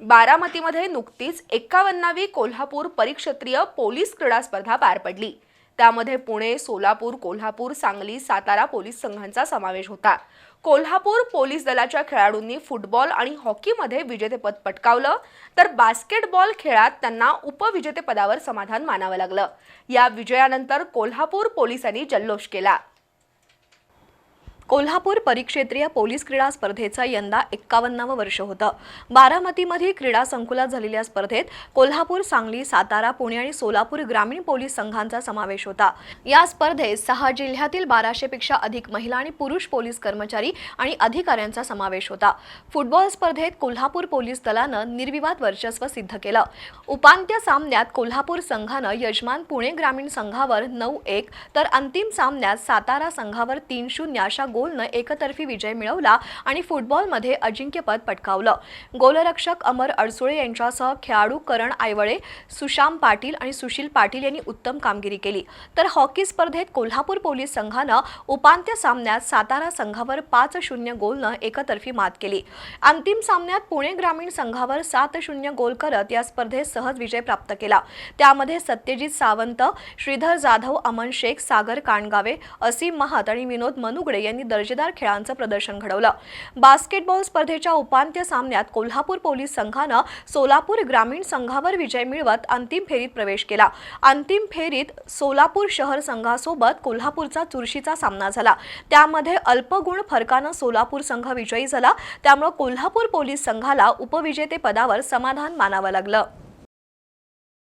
बारामतीमध्ये नुकतीच एक्कावन्नावी कोल्हापूर परिक्षेत्रीय पोलीस क्रीडा स्पर्धा पार पडली. त्यामध्ये पुणे सोलापूर कोल्हापूर सांगली सातारा पोलीस संघांचा समावेश होता. कोल्हापूर पोलीस दलाच्या खेळाडूंनी फुटबॉल आणि हॉकीमध्ये विजेतेपद पटकावलं तर बास्केटबॉल खेळात त्यांना उपविजेतेपदावर समाधान मानावं लागलं. या विजयानंतर कोल्हापूर पोलिसांनी जल्लोष केला. कोल्हापूर परिक्षेत्रीय पोलीस क्रीडा स्पर्धेचं यंदा एक्कावन्नावं वर्ष होतं. बारामतीमध्ये क्रीडा संकुलात झालेल्या स्पर्धेत कोल्हापूर सांगली सातारा पुणे आणि सोलापूर ग्रामीण पोलीस संघांचा समावेश होता. या स्पर्धेत सहा जिल्ह्यातील बाराशेपेक्षा अधिक महिला आणि पुरुष पोलीस कर्मचारी आणि अधिकाऱ्यांचा समावेश होता. फुटबॉल स्पर्धेत कोल्हापूर पोलीस दलानं निर्विवाद वर्चस्व सिद्ध केलं. उपांत्य सामन्यात कोल्हापूर संघानं यजमान पुणे ग्रामीण संघावर नऊ एक तर अंतिम सामन्यात सातारा संघावर तीन शून्य अशा गोलनं एकतर्फी विजय मिळवला आणि फुटबॉलमध्ये अजिंक्यपद पटकावलं. गोलरक्षक अमर अडसुळे यांच्यासह खेळाडू करण आयवळे सुशाम पाटील आणि सुशील पाटील यांनी उत्तम कामगिरी केली. तर हॉकी स्पर्धेत कोल्हापूर पोलीस संघानं उपांत्य सामन्यात सातारा संघावर पाच शून्य गोलनं एकतर्फी मात केली. अंतिम सामन्यात पुणे ग्रामीण संघावर सात शून्य गोल करत या स्पर्धेत सहज विजय प्राप्त केला. त्यामध्ये सत्यजित सावंत श्रीधर जाधव अमन शेख सागर काणगावे असीम महत आणि विनोद मनुगडे यांनी दर्जेदार खेळांचं प्रदर्शन घडवलं. बास्केटबॉल स्पर्धेच्या उपांत्य सामन्यात कोल्हापूर पोलीस संघानं सोलापूर ग्रामीण संघावर विजय मिळवत अंतिम फेरीत प्रवेश केला. अंतिम फेरीत सोलापूर शहर संघासोबत कोल्हापूरचा चुरशीचा सामना झाला. त्यामध्ये अल्पगुण फरकानं सोलापूर संघ विजयी झाला. त्यामुळे कोल्हापूर पोलीस संघाला उपविजेतेपदावर समाधान मानावं लागलं.